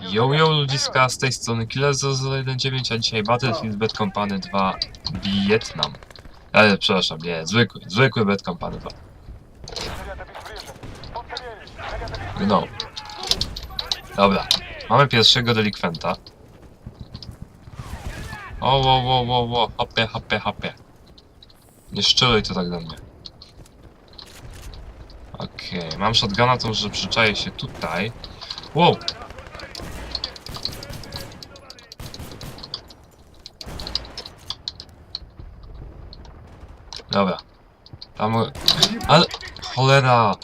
Yo, yo, ludziska, z tej strony Killer 019, a dzisiaj Battlefield Bad Company 2 Vietnam. Ale, przepraszam, nie, zwykły, zwykły Bad Company 2. No. Dobra, mamy pierwszego delikwenta. O, wo, wo, wo, wo, hopie, hopie, hopie. Nie szczeluj to tak do mnie. Okej, mam shotguna, to może przyczaję się tutaj. Wow, Dobra. Tam... Ale... Cholera!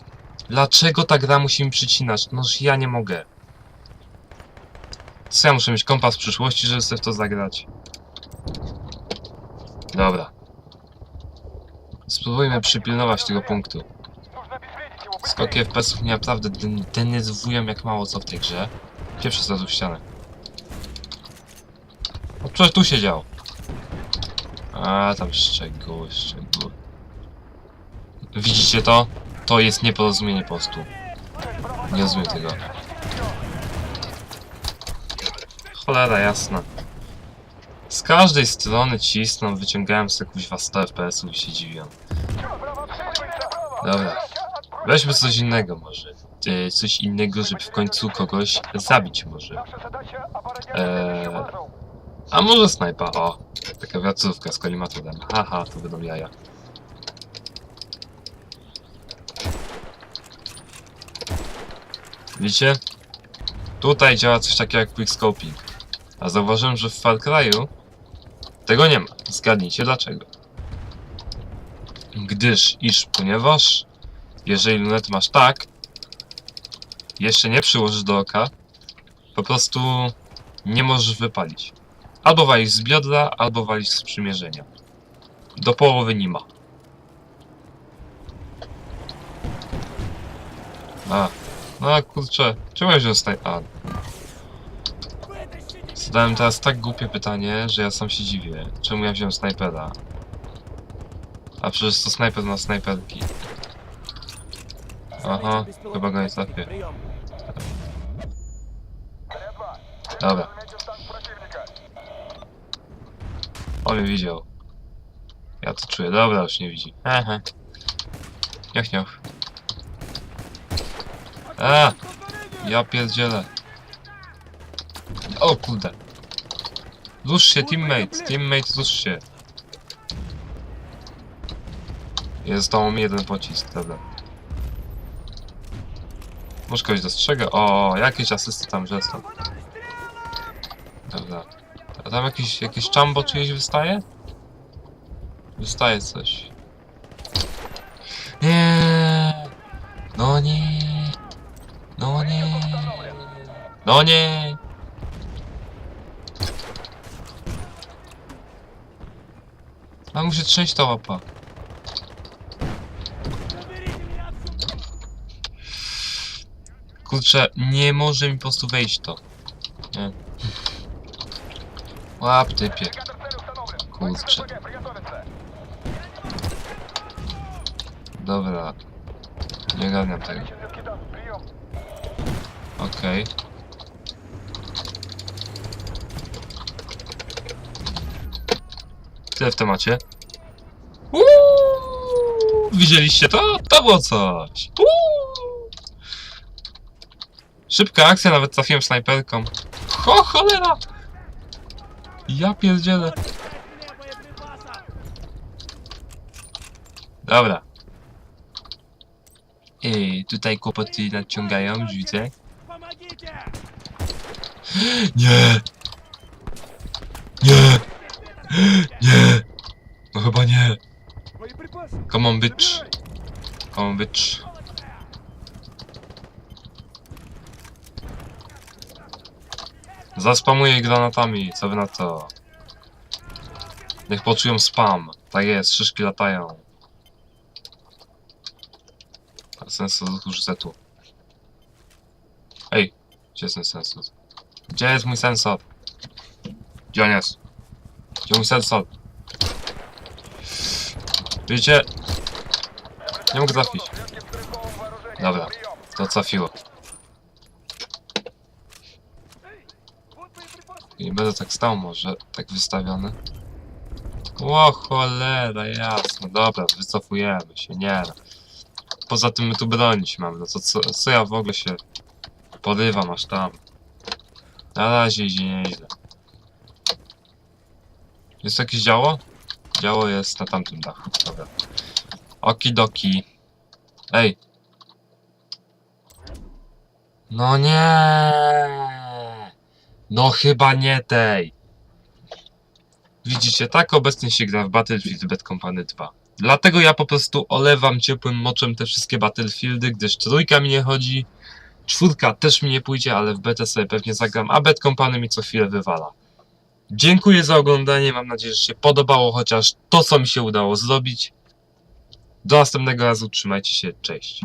Dlaczego ta gra musi mi przycinać? Noż ja nie mogę. Co ja muszę mieć kompas w przyszłości, żeby sobie w to zagrać? Dobra. Spróbujmy przypilnować tego punktu. Skoki FPS-ów mnie naprawdę den- denerwują jak mało co w tej grze. Pierwszy zrazu w ścianę. O, przecież tu siedział. A, tam szczegóły, szczegóły. Widzicie to? To jest nieporozumienie po prostu. Nie rozumiem tego. Cholera jasna. Z każdej strony cisną, wyciągałem sobie kuźwa 100 FPS-ów i się dziwią. Dobra. Weźmy coś innego może. E, coś innego, żeby w końcu kogoś zabić może. Eee, a może snajpa, o. Taka wiatrówka z kolimatorem. Haha, to będą jaja. Widzicie? Tutaj działa coś takiego jak quickscoping. A zauważyłem, że w Far Cry'u tego nie ma. Zgadnijcie dlaczego. Gdyż, iż, ponieważ jeżeli lunet masz tak, jeszcze nie przyłożysz do oka, po prostu nie możesz wypalić. Albo walisz z biodra, albo walisz z przymierzenia. Do połowy nie ma. A, no kurczę, czemu ja wziąłem snaj... A. Zadałem teraz tak głupie pytanie, że ja sam się dziwię. Czemu ja wziąłem snajpera? A przecież to snajper na snajperki. Aha, chyba go nie trafię. Dobra. On widział. Ja to czuję. Dobra, już nie widzi. Aha. Niech, niech. A! Ja pierdzielę. O kurde. Rusz się, teammate. Teammate, rusz się. Jest tam jeden pocisk, dobra. Może kogoś dostrzegę? O, jakieś asysty tam są. Dobra. Tam jakiś, jakieś czambo czyjeś wystaje? Wystaje coś. Nie. No nie. No nie. No nie. A muszę trzęść ta łapa. Kurczę, nie może mi po prostu wejść to. Nie. Łap typie. Kurczę. Dobra. Nie ogarniam tego. Okej. Tyle w temacie. Widzieliście to? To było coś. Uuu. Szybka akcja, nawet trafiłem snajperką. Ho, cholera! Ja pierdzielę. Dobra. Ej, tutaj kłopoty nadciągają, już widzę. Nie! Nie! Nie! No chyba nie. Come on, bitch. Come on, bitch. Zaspamuję ich granatami, co wy na to? Niech poczują spam. Tak jest, szyszki latają. A sensor rzucę tu. Ej, gdzie jest ten sensor? Gdzie jest mój sensor? Gdzie on jest? Gdzie mój sensor? Widzicie? Nie mogę trafić. Dobra, to trafiło. Nie będę tak stał może, tak wystawiony. O cholera, jasno. Dobra, wycofujemy się, nie no. Poza tym my tu bronić mamy, no to co, co ja w ogóle się porywam aż tam. Na razie idzie nieźle. Jest jakieś działo? Działo jest na tamtym dachu, dobra. Okidoki. Ej. No nie. No chyba nie tej. Widzicie, tak obecnie się gra w Battlefield Bad Company 2. Dlatego ja po prostu olewam ciepłym moczem te wszystkie Battlefieldy, gdyż trójka mi nie chodzi, czwórka też mi nie pójdzie, ale w BT sobie pewnie zagram, a Bad Company mi co chwilę wywala. Dziękuję za oglądanie, mam nadzieję, że się podobało chociaż to, co mi się udało zrobić. Do następnego razu, trzymajcie się, cześć.